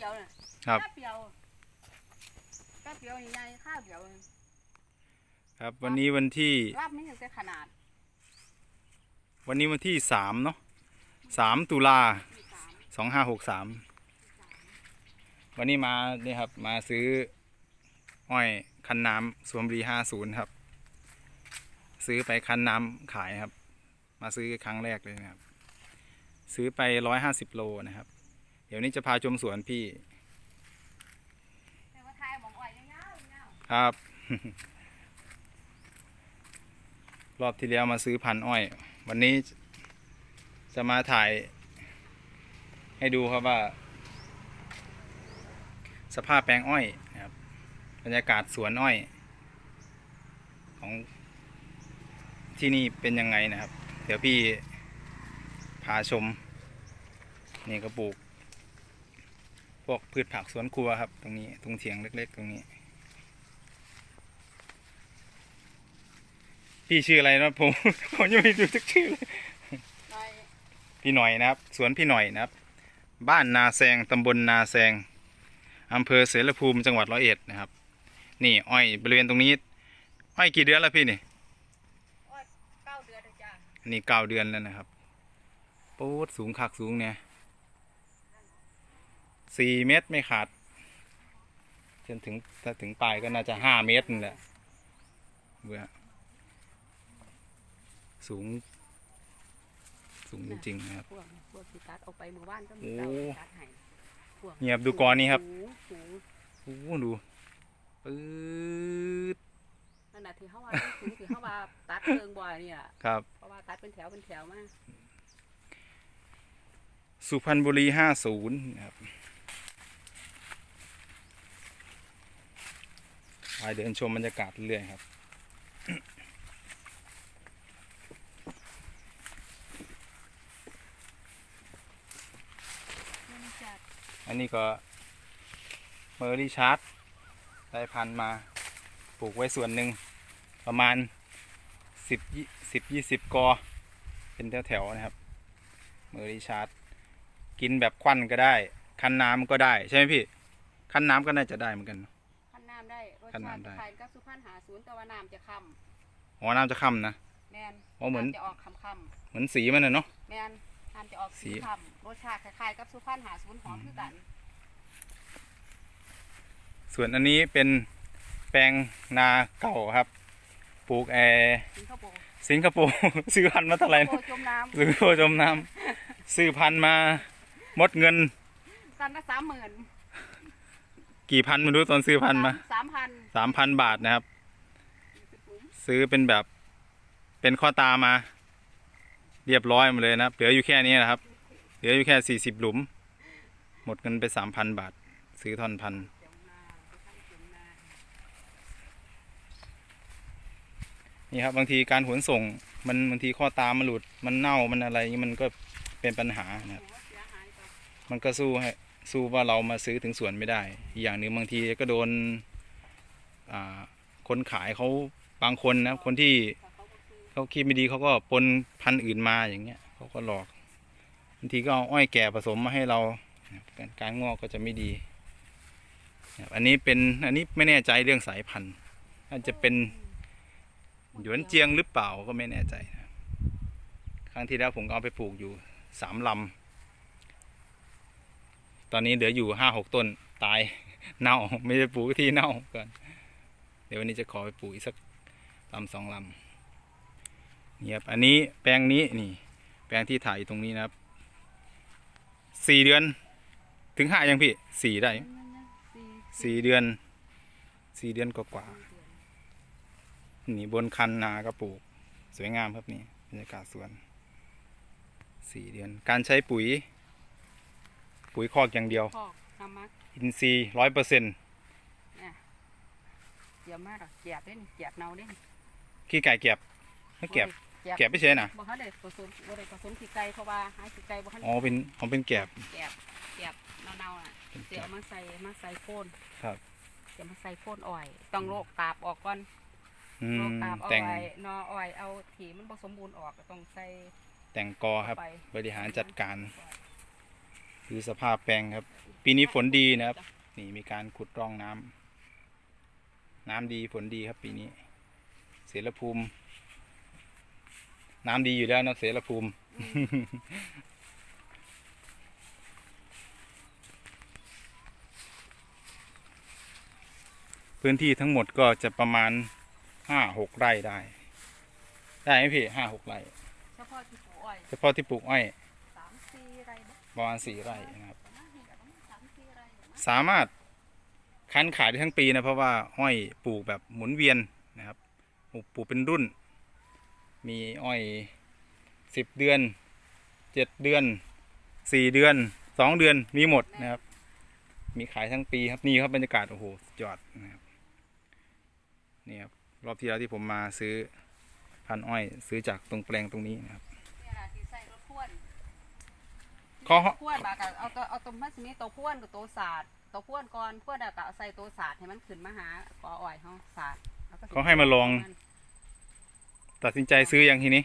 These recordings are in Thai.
ดียวน่ะครับแป๊บเดียวแป๊บเดียวใหญ่ๆข้าวเดียวครับวันนี้วันที่รับไม่ถึงจะขนาดวันนี้วันที่สามเนาะสามตุลามีสามสองห้าหกสามวันนี้มาเนี่ยครับมาซื้ออ้อยคันน้ำสวมรีห้าศูนย์ครับ ซื้อไปคันน้ำขายครับ มาซื้อครั้งแรกเลยนะครับ ซื้อไปร้อยห้าสิบโลนะครับ เดี๋ยวนี้จะพาชมสวนพี่แต่ว่าไทยหมองอ่อยเงาๆเงาครับ รอบที่แล้วมาซื้อพันธุ์อ้อย วันนี้จะมาถ่าย ให้ดูครับว่า สภาพแปลงอ้อยนะครับบรรยากาศสวนอ้อย ของที่นี่เป็นยังไงนะครับ เดี๋ยวพี่พาชม นี่ก็ปลูกพ วกพืชผักสวนครัวครับ ตรงนี้ตรงเถียงเล็ก ๆ ตรงนี้ พี่ชื่ออะไรนะผม ผมยังไม่รู้จักชื่อเลยหน่อยพี่หน่อยนะครับ สวนพี่หน่อยนะครับ บ้านนาแซงตำบลนาแซงอำเภอเสรภูมิจังหวัดร้อยเอ็ดนะครับ นี่อ้อยบริเวณตรงนี้อ้อยกี่เดือนแล้วพี่นี่อ้อยเก้าเดือนเลยจ้ะอันนี่เก้าเดือนแล้วนะครับปูดสูงคักสูงเนี่ย สี่เมตรไม่ขาดจนถึงถ้าถึงปลายก็น่าจะห้าเมตรนี่แหละเบื่อสูง สูงจริงๆนะครับ พวกพวกที่ตัดออกไปหมู่บ้านก็มีโอ้เตาตัดให้พวกเงียบดูกรนี้ครับหูหูโอ้โหดูปื๊ดนั่นน่ะที่เขาว่าถึงที่เขาว่าตัดเพิงบ่อยเนี่ย ครับ เพราะว่าตัดเป็นแถวเป็นแถวมาสุพรรณบุรีห้าศูนย์ครับ ไปเดินชมบรรยากาศเรื่อยครับ อันนี้ก็เมอรี่ชาร์ดได้พันมาปลูกไว้ส่วนหนึ่งประมาณสิบยี่สิบกอ เป็นแถวๆนะครับ เมอรี่ชาร์ดกินแบบควันก็ได้ คั้นน้ำก็ได้ ใช่ไหมพี่ คั้นน้ำก็น่าจะได้เหมือนกันเนอะ นน้ำได้รสขั้นชาติน้ำได้คล้ายกับสุพรรณหาศูนย์แต่ว่าน้ำจะค่อ๋อน้ำจะค่ำนะำแมนอ๋อเหมือนำจะออกค่ำเหมือนสีมันนะเนาะๆแมนน้ำจะออกสีสีค่ำรสชาติคล้ายๆกับสุพรรณหาศูนย์หอมคือกัน ส่วนอันนี้เป็นแปลงนาเก่าครับ ปลูกแอร์สิงคโปร์สิงคโปร์ซื้อพันธุ์มาเท่าไหร่โอ้นะจมน้ซื้อโคจมน้ำซื้อพันธุ์มาหมดเงินำตันละสามหมื่น กี่พันไม่รู้ตอนซื้อพันธุ์มาสามพันสามพันบาทนะครับ ซื้อเป็นแบบเป็นข้อตามา เรียบร้อยหมดเลยนะครับ เหลืออยู่แค่นี้นะครับ เหลืออยู่แค่สี่สิบหลุม หมดเงินไปสามพันบาท ซื้อท่อนพันธุ์จมนาไปทำจมนานี่ครับบางทีการขนส่งมันบางทีข้อตามมันหลุดมันเน่ามันอะไรอย่างนี้มันก็เป็นปัญหานะครับหัวเสียหายก็มันก็สู้ให้ สู้ว่าเรามาซื้อถึงสวนไม่ได้ อย่างหนึ่งบางทีก็โดนคนขายเขาบางคนนะคนที่เขาคิดไม่ดีเขาก็ปนพันธุ์อื่นมาอย่างเงี้ยเขาก็หลอกบางทีก็เอาอ้อยแก่ผสมมาให้เราการงอกก็จะไม่ดี อันนี้เป็นอันนี้ไม่แน่ใจเรื่องสายพันธุ์อาจจะเป็นหยวนเจียงหรือเปล่าก็ไม่แน่ใจนะครับครั้งที่แล้วผมก็เอาไปปลูกอยู่สามลำ ตอนนี้เหลืออยู่ห้าหกต้นตายเน่าไม่ได้ปลูกที่เน่าก่อนเดี๋ยววันนี้จะขอไปปลูกอีกสักลำสองลำนี่ครับอันนี้แปลงนี้นี่แปลงที่ถ่ายตรงนี้นะครับสี่เดือน ถึงห้ายังพี่สี่ได้สี่สี่เดือนสี่เดือนกว่าๆนี่บนคันนาก็ปลูกสวยงามครับนี่บรรยากาศสวนสี่เดือนการใช้ปุ๋ย ปุ๋ยคอกอย่างเดียว พอกน้ำมักอินทรีย์ร้อยเปอร์เซ็นต์เนี่ยเกี่ยวมากอะเกียบเล่นเกียบเนาเล่นขี้ไก่เก็บไม่เก็บเก็บไม่ใช่นะบ่เขาได้ผสมบ่ได้ผสมขี้ไก่เพราะว่าหาขี้ไก่บ่ทันอ๋อเป็นอ๋อเป็นแก็บเกียบเกียบเน่าๆน่ะเป็นเดี๋ยวแก็บเอามาใส่มาใส่โคนครับ เดี๋ยวมาใส่โคนอ้อย ต้องโรคตาบออกก่อน อืโรมคตาบอ้อแต่งยนออ้อยเอาถีมันผสมบูรณ์ออกก็ต้องใส่แต่งกอครับ ไปบริหารจัดการ ดูสภาพแปลงครับอีกปีนี้ฝนดีนะครับ นี่มีการขุดร่องน้ำน้ำดีฝนดีครับปีนี้ เสรภูมิ น้ำดีอยู่แล้วนะเสรภูมิพื้นที่ทั้งหมดก็จะประมาณห้าหกไร่ได้ ได้ไหมพี่ห้าหกไร่ เฉพาะที่ปลูกอ้อย เฉพาะที่ปลูกอ้อยสามสี่ไร่บ่ ประมาณสี่ไร่นะครับ สามารถคั้นขายได้ทั้งปีนะ เพราะว่าอ้อยปลูกแบบหมุนเวียนนะครับปลูกเป็นรุ่น มีอ้อยสิบเดือนเจ็ดเดือนสี่เดือนสองเดือนมีหมดนะครับ มีขายทั้งปีครับนี่ครับบรรยากาศโอ้โหสุดยอดนะครับนี่ครับรอบที่แล้วที่ผมมาซื้อพันอ้อยซื้อจากตรงแปลงตรงนี้นะครับ เนี่ยล่ะที่ใส่รถพ่วน เขาพ่วนบาก็เอาตัวเอาตัวมันสิมีตัวพ่วนกับตัวศาสตร์ตัวพ่วนก่อนพ่วนแล้วก็เอาใส่ตัวศาสตร์ให้มันขึ้นมาหากออ้อยเฮาศาสตร์แล้วก็สิเขาให้มาลอง ตัดสินใจซื้ออย่างทีนี้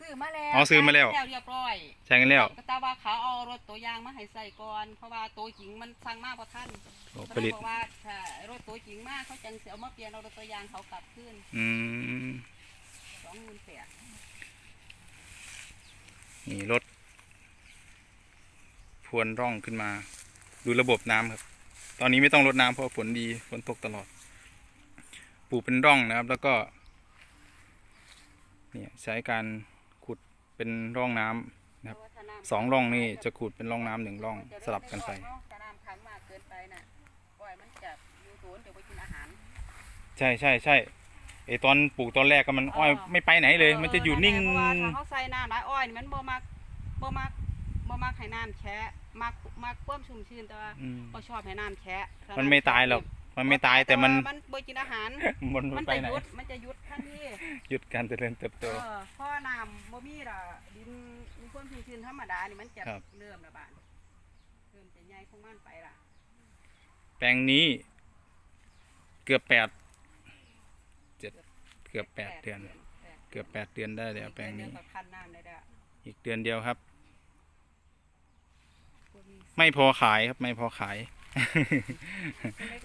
ซื้อมาแล้วอ๋อซื้อมาแล้วใช้เรียบร้อยใช่กันแล้วก็แต่ว่าเขาเอารถตัวอยางมาให้ใส่ก่อนเพราะว่าตัวจริงมันสั่งมาบ่ทันโอ้เขาผลิตบอกว่าถ้ารถตัวจริงมากเขาจังสิเอามาเปลี่ยนเอารถตัวอยางเขากลับคืนอืมสองหมื่นแปดนี่รถ พรวนร่องขึ้นมา ดูระบบน้ำครับ ตอนนี้ไม่ต้องรดน้ำเพราะฝนดีฝนตกตลอด ปลูกเป็นร่องนะครับ แล้วก็เนี่ยใช้การขุดเป็นร่องน้ำครับสองร่องนี่จะขุดเป็นร่องน้ำหนึ่งร่องสลับกันไปถ้าน้ำขังมากเกินไปน่ะปล่อยมันจะอยู่ศูนย์เดี๋ยวไปกินอาหารใช่ใช่ใช่ไอตอนปลูกตอนแรกก็มันอ้อยอ๋อไม่ไปไหนเลย มันจะอยู่นิ่งเพราะว่าถ้าเขาใส่น้ำหลายอ้อยนี่มันบ่มักบ่มัก บ่มักให้น้ำแฉะมักมักความชุ่มชื้นแต่ว่าอืมบ่ชอบให้น้ำแฉะถ้ามันไม่ตายหรอก มันไม่ตายแต่มัน มันบ่กินอาหาร มันมันไปจะไหน หยุดมันจะหยุดทันทีหยุดการเจริญเติบโตเออเพราะน้ำบ่มีล่ะดินมีความชุ่มชื้นธรรมดานี่มันจะครับ เริ่มระบาดเริ่มจะใหญ่ของมันไปล่ะแปลงนี้ เกือบแปดเจ็ดเกือบแปดเดือนเกือบแปดเดือนได้แล้วแปลงนี้ เดือก็คันน้ำได้แล้วอีกเดือนเดียวครับบ่มี ไม่พอขายครับไม่พอขาย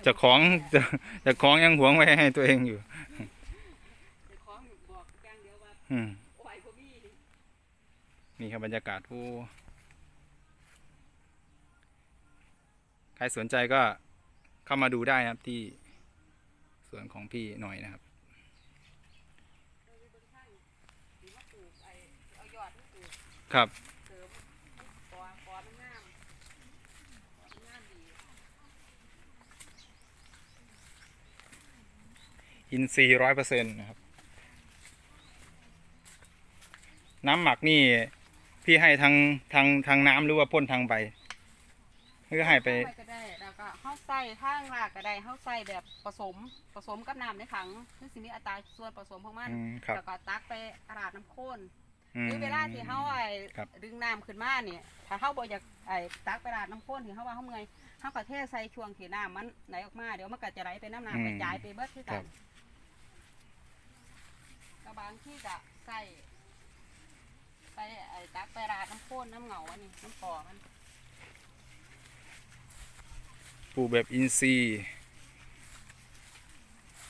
เจะของเจะจะของยังหวงไว้ให้ตัวเองอยู่เจ้าของบอกอย่างเดียวว่าอืมโอ้ยบ่มีนี่ครับบรรยากาศผู้ใครสนใจก็เข้ามาดูได้นะครับที่สวนของพี่หน่อยนะครับเราอยู่บนข้างสิมาปลูกไอ้เอายอดมาปลูก ครับ เสริมปอปอมันงามปอมันงามดี อินซีร้อยเปอร์เซ็นต์นะครับ น้ำหมักนี่พี่ให้ทางทางทางน้ำหรือว่าพ่นทางใบหรือให้ไปเข้าก็ได้แล้วก็เฮาใส่ข้างรากก็ได้เฮาใส่แบบผสมผสมกับน้ำในถังคือสิมีอัตราส่วนผสมของมันอืมครับแล้วก็ตักไปราดน้ำข้นอืมหรือเวลาที่เฮาไอ้ครับดึงน้ำขึ้นมาเนี่ย ถ้าเฮาบ่อยากไอ้ตักไปราดน้ำข้นที่เฮาว่าเฮาเมื่อยเฮาก็เทใส่ช่วงที่น้ำมันไหลออกมาเดี๋ยวมันก็จะไหลไปน้ำน้ำกระจายไปเบิดคือกัน แล้วบางที่จะใส่ไปไอ้ตักไปราดน้ำข้นน้ำเหงาอันนี้น้ำปอมันปลูกแบบอินซีย์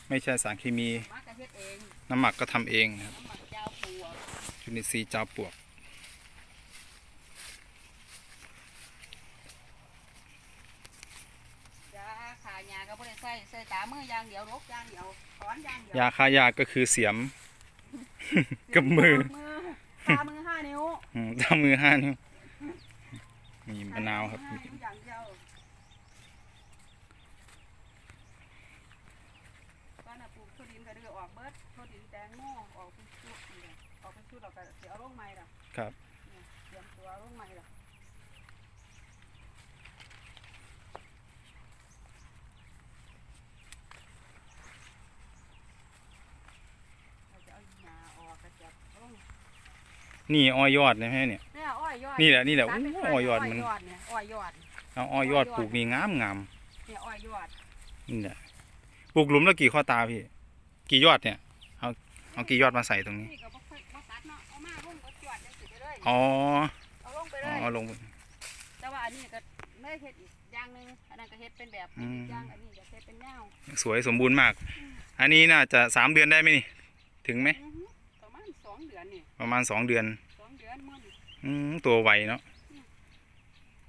ไม่ใช่สารเคมีมากระเฮ็ดเองน้ำหมักก็ทำเองนะครับน้ำหมักเจ้าปูอะจุลินทรีย์เจ้าปลวก ยาขายาก็บ่ได้ใส่ใส่ตามืออย่างเดียวรกอย่างเดียวถอนอย่างเดียวยาคายาก็คือเสียม กับมือมือตามือห้านิ้วอืมทำมือห้านิ้ว มีมะนาวครับห้นิ้วอย่างเดียวบ้านน่ะปลูกทุดินก็เดือออกเบิดทุดินแตงโมออกเป็นชุดนี่แหละออกเป็นชุดเราก็สิเอาลงใหม่ล่ะ ครับ เนี่ยเตรียมตัวเอาลงใหม่ล่ะเราจะเอาหญ้าออกก็จะเอาลง นี่อ้อยยอดนะแม่เนี่ย เนี่ยอ้อยยอดนี่แหละนี่แหละตัดโอ้เป็นโหอ้อยยอดมันยอดเนี่ยอ้อยยอดเอาอ้อยยอดปลูกนี่งามงามเนี่ยอ้อยยอดนี่แหละปลูกหลุมแล้วกี่ข้อตาพี่ กี่ยอดเนี่ย เอาเอากี่ยอดมาใส่ตรงนี้ นี่ก็บ่ค่อยบ่ตัดเนาะเอามาลงก็จวดจังสิไปเลยอ๋อเอาลงไปเลอ๋ยอลง แต่ว่าอันนี้ก็ไม่เฮ็ดอีกอย่างหนึงอันนั้นก็เฮ็ดเป็นแบบอืมอีกอย่างอันนี้ก็เฮ็ดเป็นแนวสวยสมบูรณ์มาก อันนี้น่าจะสามเดือนได้ไหมนี่ ถึงไหม อือฮึประมาณส องเดือนนี่ประมาณสองเดือนสองเดือนมื้อนี่อืมตัวไวเนาะ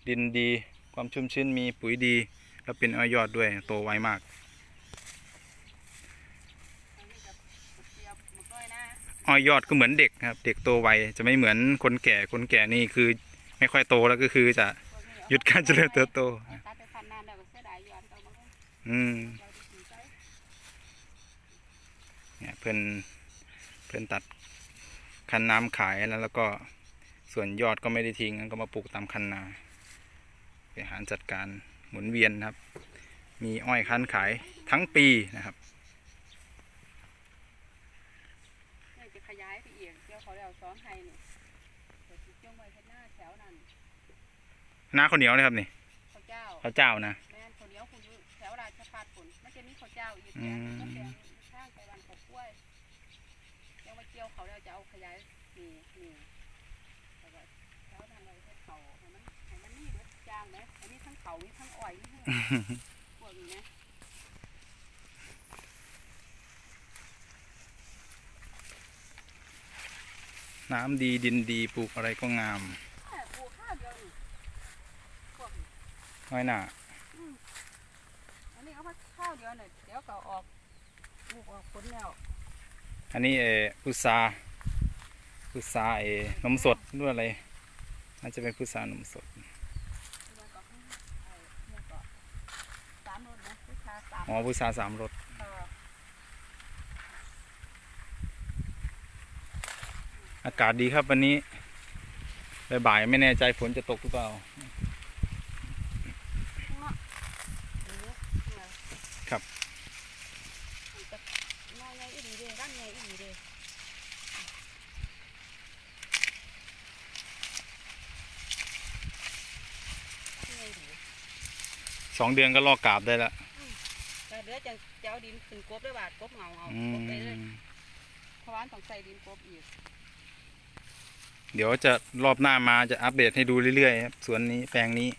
ดินดีความชุ่มชื้นมีปุ๋ยดี แล้วเป็นอ้อยยอดด้วยโตไวมากอันนี้ก็เสียบมันก้อยนะอ้อยยอดก็เหมือนเด็กครับ เด็กโตไวจะไม่เหมือนคนแก่คนแก่นี่คือไม่ค่อยโตแล้วก็คือจะพวกนี้เอหยุดการเจริญเติบโตตัดไปพันนานแล้วก็เสียดายยอดเอามาลงอืมเราได้กินไปเนี่ยเพื่อนเพื่อนตัด คันน้ำขายแล้วแล้วก็ส่วนยอดก็ไม่ได้ทิ้งก็มาปลูกตามคันนาบริหารจัดการหมุนเวียนนะครับ มีอ้อยคั้นขายทั้งปีนะครับเนี่ยจะขยายไปอีกเดี๋ยวเขาเรียกสองไฮนี่เดี๋ยวสิเจ้าไว้เฮ็ดหน้าแถวนั้นหน้าข้าวเหนียวนะครับนี่ข้าวเจ้าข้าวเจ้านะแม่นข้าวเหนียวคุณอยู่แถวราชพัฒน์คุณมันจะมีข้าวเจ้าอีกอืแถวมนึงก็แถวข้างไปวันกบกล้วย เกี่ยวเขาแล้วจะเอาขยายนี่นี่แต่ว่าแถวนั้นเลยให้เขาให้มันให้มันนี่เบิดจางไหมอันนี้ทั้งเขามีทั้งอ้อยมีทั้งพวกนี้นะน้ำดีดินดีปลูกอะไรก็งามปลูกข้าวเดียวนี่พวกนี้น้อยหน่าอันนี้เอามาข้าวเดียวเนี่ยเดี๋ยวก็ออกปลูกออกผลแล้ว อันนี้เอพุทราพุทราเอนมสดด้วยอะไรน่าจะเป็นพุทรานมสดเดี๋ยวก็ให้ไอ้เนี่ยก็สามรสนะลูกค้าสามอ๋อพุทราสามรสอากาศดีครับวันนี้บ่ายไม่แน่ใจฝนจะตกหรือเปล่า ข้างนอกนี่เนี่ย ครับ มันจะน้อยใหญ่อีหลีเด้ร่างใหญ่อีหลีเด้ร่างใหญ่ดี สองเดือนก็ลอกกาบได้แล้วแต่เดี๋ยวจะจะเอาดินขึ้นกบด้วยบาดกบเงาเอาอืกบไปเลยมเพราะว่าต้องใส่ดินกบอีกเดี๋ยวจะรอบหน้ามาจะอัปเดตให้ดูเรื่อยๆครับสวนนี้แปลงนี้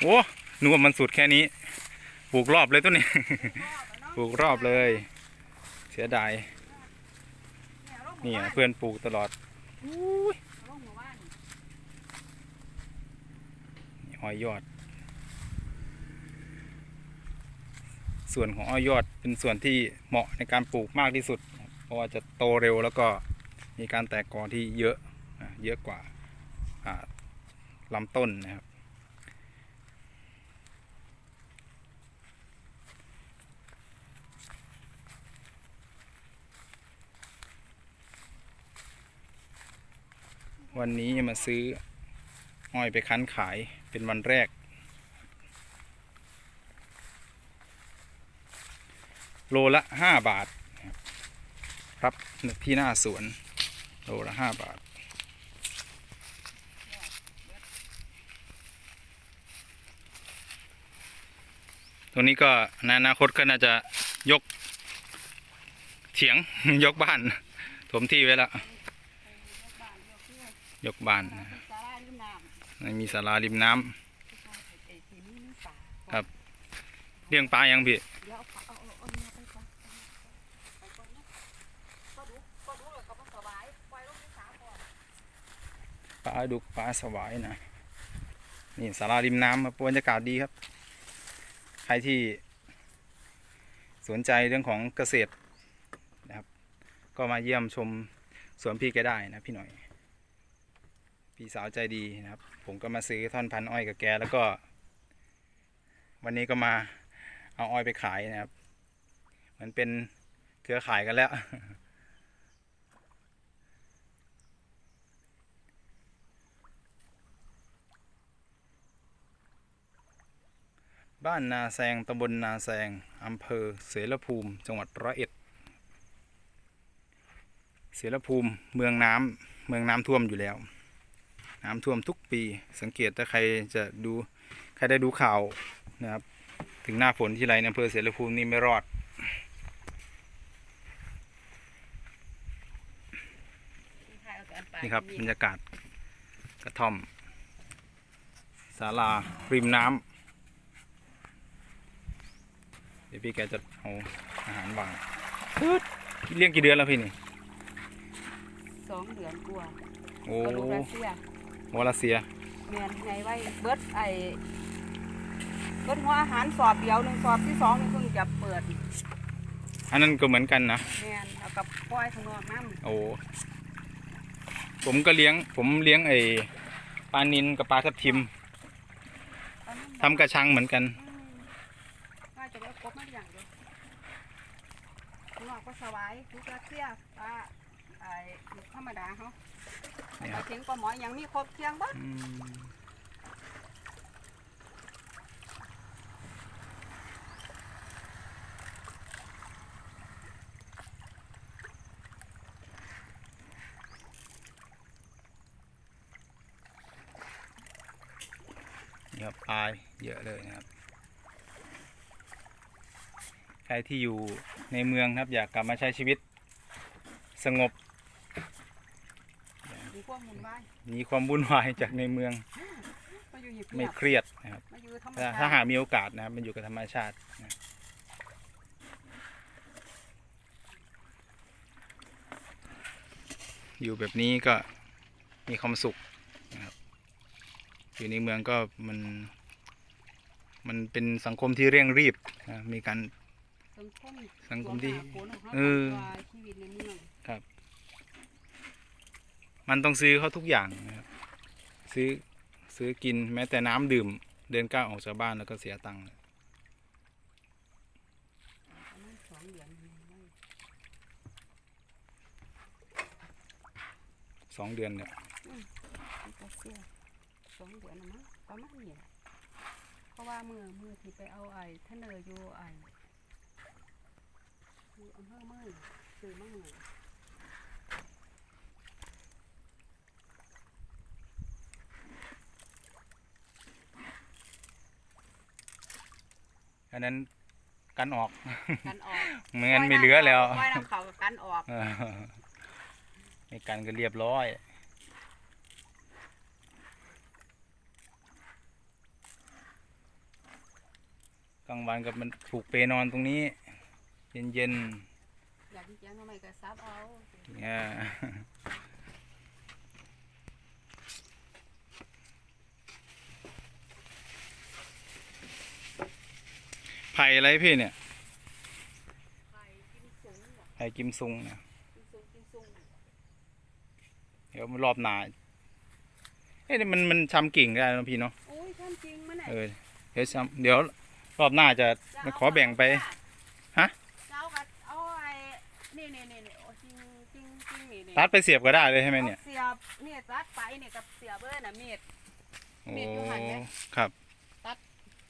โอ้นึกว่ามันสุดแค่นี้ปลูกรอบเลยตัวนี้ ปลูกรอบเลย เสียดายนี่อะเพื่อนปลูกตลอด ลง หอ้อยยอด ส่วนของอ้อยยอดเป็นส่วนที่เหมาะในการปลูกมากที่สุด เพราะว่าจะโตเร็วแล้วก็มีการแตกกอที่เยอะเยอะกว่าอ่าลำต้นนะครับวันนี้มาซื้ออ้อยไปคั้นขาย เป็นวันแรก โลละห้าบาทครับที่หน้าสวน โลละห้าบาทตรงนี้ก็ในอนาคตก็น่าจะยกเถียงยกบ้าน ถมที่ไว้ล้วบ้านเดียกบ้านน้ำ มีศาลาริมน้ำครับเลี้ยงปลายังพี่เดี๋ยวเอาเอาเอาเอาเนี่ยไปก่อนไปก่อนนะก็ดูก็ดูแล้วก็บ่สบางที่ปลาดุกปลาสวายนะนี่สาราริมน้ำครับบรรยากาศดีครับ ใครที่สนใจเรื่องของเกษตรนะครับ ก็มาเยี่ยมชมสวนพี่แกได้นะพี่หน่อย พี่สาวใจดีนะครับ ผมก็มาซื้อท่อนพันอ้อยกับแกแล้วก็ วันนี้ก็มาเอาอ้อยไปขายนะครับ เหมันเป็นเครือข่ายกันแล้ว บ้านนาแซงตำบลนาแซงอำเภอเสรภูมิ จังหวัดร้อยเอ็ด เสรภูมิเมืองน้ำเมืองน้ำท่วมอยู่แล้ว น้ำท่วมทุกปี สังเกตถ้าใครจะดูใครได้ดูข่าวนะครับ ถึงหน้าฝนที่ไรในอำเภอเสรภูมินี่ไม่รอดถ่ายเอาแต่อันปลายนี่ครับบรรยากาศกระท่อมศาลาริมน้ำเดี๋ยวพี่แกจะเอาอาหารวางปึ๊ดเลี้ยงกี่เดือนแล้วพี่นี่สองเดือนกว่าโอ้ ก็ลูกรัสเซียวอลาเซียแมนไงไว้เบิดไอ้เบิดหัวอาหารสอบเดียวหนึ่งสอบที่สองนี่เพิ่งจะเปิดอันนั้นก็เหมือนกันนะแมนเอากับปล่อยข้างนอกน้ำโอ้ผมก็เลี้ยง ผมเลี้ยงไอ้ปลานินกับปลาทับทิมตอนนั้นทำกระชังเหมือนกันอืมว่าจะได้ครบมาอย่างเดียวข้างนอกก็สบายลูกรัสเซียปลาไอ้ลูกธรรมดาเขาเนี่ยปลาเชียงปลาหมอยังมีครบเคียงบ้างอืมนี่ครับปลาเยอะเลยนะครับ ใครที่อยู่ในเมืองครับ อยากกลับมาใช้ชีวิต สงบมีพวก หมุนบ้านหนีความวุ่นวายจากในเมืองมาอยู่หยิบไม่เงียบเครียดนะครับมาอยู่ธรรมถ้าชาติถ้าหากมีโอกาสนะครับมันอยู่กับธรรมชาตินะอยู่แบบนี้ก็มีความสุขนะครับอยู่ในเมืองก็มัน มันเป็นสังคมที่เร่งรีบนะมีการ สังคมสังคมที่ตัวหาผลของเขาเออกว่าชีวิตในเมือง มันต้องซื้อเขาทุกอย่างนะครับซื้อซื้อกินแม้แต่น้ำดื่ม เดินก้าวออกจากบ้านแล้วก็เสียตังค์สองเดือนเนี่ยสองเดือนนะมั้งประมาณนี้เพราะว่ามือมือที่ไปเอาไอ้ท่านเนยอยู่ไอ้อยู่อำเภอเมืองซื้อมาเมือง อันนั้นกันออก กันออกไม่งั้นไม่เหลือแล้วปล่อยน้ำเขากับกันออกเออไม่กันก็เรียบร้อยกลางวันกับมันผูกเปนอนตรงนี้ เย็นอยากกินแกงทำไมก็ซับเอาๆเนี่ย ไผ่อะไรพี่เนี่ยไข่กินสูงบอกไผ่กิมซุงเนี่ยกินสูงกินสูงเดี๋ยวรอบหน้าเอ้ยนี่มันมันชำกิ่งได้นะพี่เนาะ โอ้ยท่านจริงมั้ยเนี่ยเออ เดี๋ยวชำเดี๋ยวรอบหน้าจะมาขอแบ่งไป ฮะเจ้ากัเอาไอ้นี่นี่นี่นี่โอ้จริงจริงจริงนี่นี่ตัดไปเสียบก็ได้เลยใช่ไหมเนี่ยอาเสียบเนี่ยตัดไปเนี่ยกับเสียบเบอร์น่ะมีด โอ้มีดอยู่หั่นไหม ครับ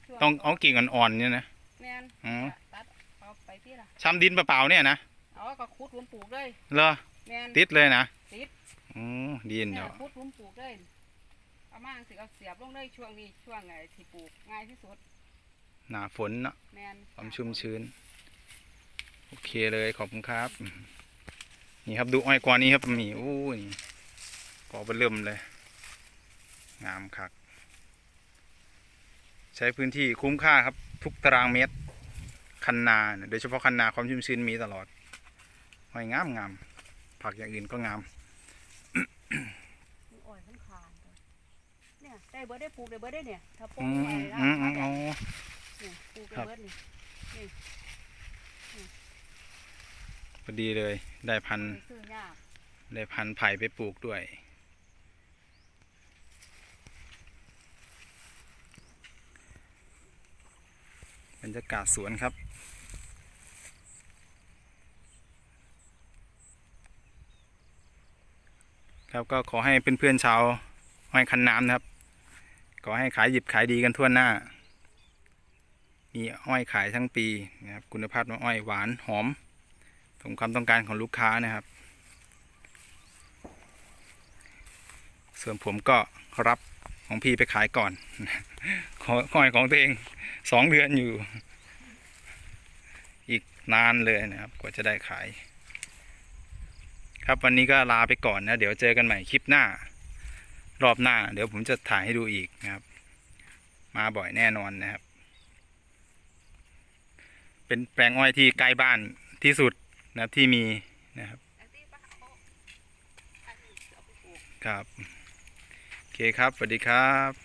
ช่วต้องเอากิ่งอ่อนๆเนี่ยนะ แม่นอ๋อตัดเอาไปที่ละชำดินเปล่าๆเนี่ยนะเอาก็ขุดหลุมปลูกเลยเหรอแม่นติดเลยนะติดอ๋อดีนเนี่เดี๋ยยวขุดหลุมปลูกเลยเอามาสิเอาเสียบลงเลยช่วงนี้ช่วงไงที่ปลูกง่ายที่สุดหนาฝนเนาะแม่นความชุ่มชื้น โอเคเลยขอบคุณครับ นี่ครับดูอ้อยกว่านี้ครับมีโอ้นี่กอเบนเริ่มเลย งามคักใช้พื้นที่คุ้มค่าครับ ทุกตารางเมตร คันนาเนี่ยโดยเฉพาะคันนาความชุ่มชื้นมีตลอดหอยงามงามผักอย่างอื่นก็งามมันอ่อยทั้งคานเลยเนี่ยได้เบิร์ดได้ปลูกได้เบิร์ดได้เนี่ยถ้าปลูอืกมไว้อืมอืแล้วมอ๋อเนี่ยปลูกได้ครับเบิร์ดนี่พอดีเลยได้พันธุ์ซื้อยากได้พันธุ์ไผ่ไปปลูกด้วย บรรยากาศสวนครับ ครับก็ขอให้เพื่อนๆชาวห้อยคันน้ำนะครับ ขอให้ขายหยิบขายดีกันทั่วหน้า มีอ้อยขายทั้งปีนะครับคุณภาพน้ำอ้อยหวานหอมสมความต้องการของลูกค้านะครับ ส่วนผมก็รับ ของพี่ไปขายก่อนคอยของตัวเองสองเดือนอยู่ อีกนานเลยนะครับ กว่าจะได้ขาย ครับวันนี้ก็ลาไปก่อนนะ เดี๋ยวเจอกันใหม่คลิปหน้า รอบหน้า เดี๋ยวผมจะถ่ายให้ดูอีกนะครับ มาบ่อยแน่นอนนะครับ เป็นแปลงอ้อยที่ใกล้บ้านที่สุดนะที่มีนะครับครับ เคครับสวัสดีครับ